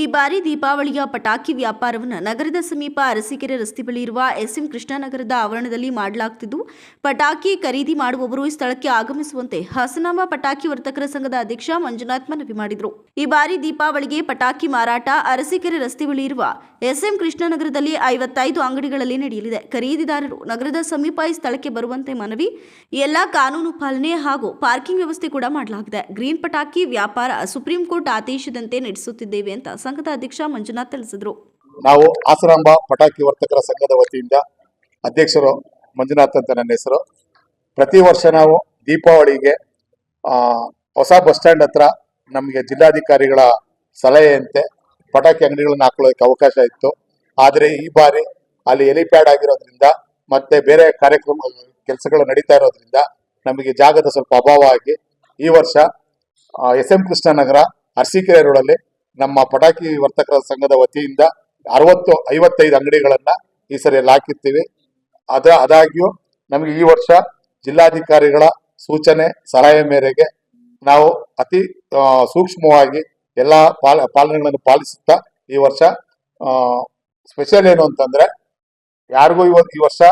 ಈ ಬಾರಿ ದೀಪಾವಳಿಯ ಪಟಾಕಿ ವ್ಯಾಪಾರವನ್ನು ನಗರದ ಸಮೀಪ ಅರಸೀಕೆರೆ ರಸ್ತೆ ಬಳಿ ಇರುವ ಎಸ್ಎಂ ಕೃಷ್ಣನಗರದ ಆವರಣದಲ್ಲಿ ಮಾಡಲಾಗುತ್ತಿದ್ದು ಪಟಾಕಿ ಖರೀದಿ ಮಾಡುವವರು ಈ ಸ್ಥಳಕ್ಕೆ ಆಗಮಿಸುವಂತೆ ಹಾಸನಾಂಬ ಪಟಾಕಿ ವರ್ತಕರ ಸಂಘದ ಅಧ್ಯಕ್ಷ ಮಂಜುನಾಥ್ ಮನವಿ ಮಾಡಿದರು. ಈ ಬಾರಿ ದೀಪಾವಳಿಗೆ ಪಟಾಕಿ ಮಾರಾಟ ಅರಸೀಕೆರೆ ರಸ್ತೆ ಬಳಿ ಇರುವ ಎಸ್ಎಂ ಕೃಷ್ಣನಗರದಲ್ಲಿ ಐವತ್ತೈದು ಅಂಗಡಿಗಳಲ್ಲಿ ನಡೆಯಲಿದೆ. ಖರೀದಿದಾರರು ನಗರದ ಸಮೀಪ ಈ ಸ್ಥಳಕ್ಕೆ ಬರುವಂತೆ ಮನವಿ, ಎಲ್ಲಾ ಕಾನೂನು ಪಾಲನೆ ಹಾಗೂ ಪಾರ್ಕಿಂಗ್ ವ್ಯವಸ್ಥೆ ಕೂಡ ಮಾಡಲಾಗಿದೆ. ಗ್ರೀನ್ ಪಟಾಕಿ ವ್ಯಾಪಾರ ಸುಪ್ರೀಂ ಕೋರ್ಟ್ ಆದೇಶದಂತೆ ನಡೆಸುತ್ತಿದ್ದೇವೆ ಅಂತ ಸಂಘದ ಅಧ್ಯಕ್ಷ ಮಂಜುನಾಥ್ ತಿಳಿಸಿದರು. ನಾವು ಆಸರಾಂಬ ಪಟಾಕಿ ವರ್ತಕರ ಸಂಘದ ವತಿಯಿಂದ ಅಧ್ಯಕ್ಷರು ಮಂಜುನಾಥ್ ಅಂತ ನನ್ನ ಹೆಸರು. ಪ್ರತಿ ವರ್ಷ ನಾವು ದೀಪಾವಳಿಗೆ ಹೊಸ ಬಸ್ ಸ್ಟ್ಯಾಂಡ್ ಹತ್ರ ನಮಗೆ ಜಿಲ್ಲಾಧಿಕಾರಿಗಳ ಸಲಹೆಯಂತೆ ಪಟಾಕಿ ಅಂಗಡಿಗಳನ್ನ ಹಾಕೊಳ್ಳೋಕೆ ಅವಕಾಶ ಇತ್ತು. ಆದರೆ ಈ ಬಾರಿ ಅಲ್ಲಿ ಎಲಿಪ್ಯಾಡ್ ಆಗಿರೋದ್ರಿಂದ ಮತ್ತೆ ಬೇರೆ ಕಾರ್ಯಕ್ರಮ, ಕೆಲಸಗಳು ನಡೀತಾ ಇರೋದ್ರಿಂದ ನಮಗೆ ಜಾಗದ ಸ್ವಲ್ಪ ಅಭಾವ ಆಗಿ ಈ ವರ್ಷ ಎಸ್ ಎಂ ಕೃಷ್ಣನಗರ ಅರಸೀಕೆರೆ ರೋಡಲ್ಲಿ ನಮ್ಮ ಪಟಾಕಿ ವರ್ತಕರ ಸಂಘದ ವತಿಯಿಂದ ಅರವತ್ತು, ಐವತ್ತೈದು ಅಂಗಡಿಗಳನ್ನ ಈ ಸರಿ ಹಾಕಿರ್ತೀವಿ ಅದ, ಅದಾಗ್ಯೂ ನಮಗೆ ಈ ವರ್ಷ ಜಿಲ್ಲಾಧಿಕಾರಿಗಳ ಸೂಚನೆ, ಸಲಹೆ ಮೇರೆಗೆ ನಾವು ಅತಿ ಸೂಕ್ಷ್ಮವಾಗಿ ಎಲ್ಲ ಪಾಲ, ಪಾಲನೆಗಳನ್ನು ಪಾಲಿಸುತ್ತಾ ಈ ವರ್ಷ ಸ್ಪೆಷಲ್ ಏನು ಅಂತಂದ್ರೆ ಯಾರಿಗೂ ಇವತ್ತು ಈ ವರ್ಷ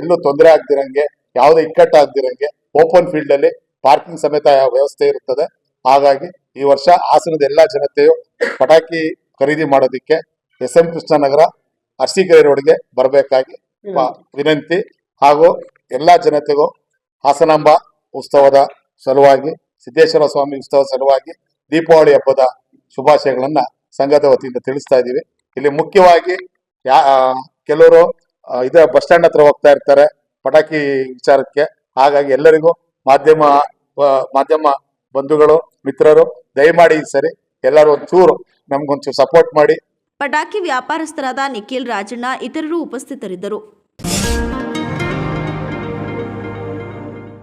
ಎಲ್ಲೂ ತೊಂದರೆ ಆಗ್ದಿರಂಗೆ, ಯಾವುದೇ ಇಕ್ಕಟ್ಟಾಗ್ದಿರಂಗೆ ಓಪನ್ ಫೀಲ್ಡ್ ಅಲ್ಲಿ ಪಾರ್ಕಿಂಗ್ ಸಮೇತ ವ್ಯವಸ್ಥೆ ಇರುತ್ತದೆ. ಹಾಗಾಗಿ ಈ ವರ್ಷ ಹಾಸನದ ಎಲ್ಲಾ ಜನತೆಯು ಪಟಾಕಿ ಖರೀದಿ ಮಾಡೋದಿಕ್ಕೆ ಎಸ್ ಎಂ ಕೃಷ್ಣನಗರ ಅರಸೀಕೆರೆ ರೋಡ್ಗೆ ಬರಬೇಕಾಗಿ ವಿನಂತಿ. ಹಾಗೂ ಎಲ್ಲಾ ಜನತೆಗೂ ಹಾಸನಾಂಬ ಉತ್ಸವದ ಸಲುವಾಗಿ ಸಿದ್ದೇಶ್ವರ ಸ್ವಾಮಿ ಉತ್ಸವದ ಸಲುವಾಗಿ ದೀಪಾವಳಿ ಹಬ್ಬದ ಶುಭಾಶಯಗಳನ್ನ ಸಂಘದ ವತಿಯಿಂದ ತಿಳಿಸ್ತಾ ಇದ್ದೀವಿ. ಇಲ್ಲಿ ಮುಖ್ಯವಾಗಿ ಯಾ ಕೆಲವರು ಇದ ಇದೇ ಬಸ್ ಸ್ಟ್ಯಾಂಡ್ ಹತ್ರ ಹೋಗ್ತಾ ಇರ್ತಾರೆ ಪಟಾಕಿ ವಿಚಾರಕ್ಕೆ. ಹಾಗಾಗಿ ಎಲ್ಲರಿಗೂ ಮಾಧ್ಯಮ ಮಾಧ್ಯಮ ಬಂಧುಗಳು, ಮಿತ್ರರು, ದಯಮಾಡಿ ಸರಿ, ಎಲ್ಲರೂ ಒಂಚೂರು ನಮ್ಗೊಂಚೂರು ಸಪೋರ್ಟ್ ಮಾಡಿ. ಪಟಾಕಿ ವ್ಯಾಪಾರಸ್ಥರಾದ ನಿಖಿಲ್ ರಾಜಣ್ಣ, ಇತರರು ಉಪಸ್ಥಿತರಿದ್ದರು.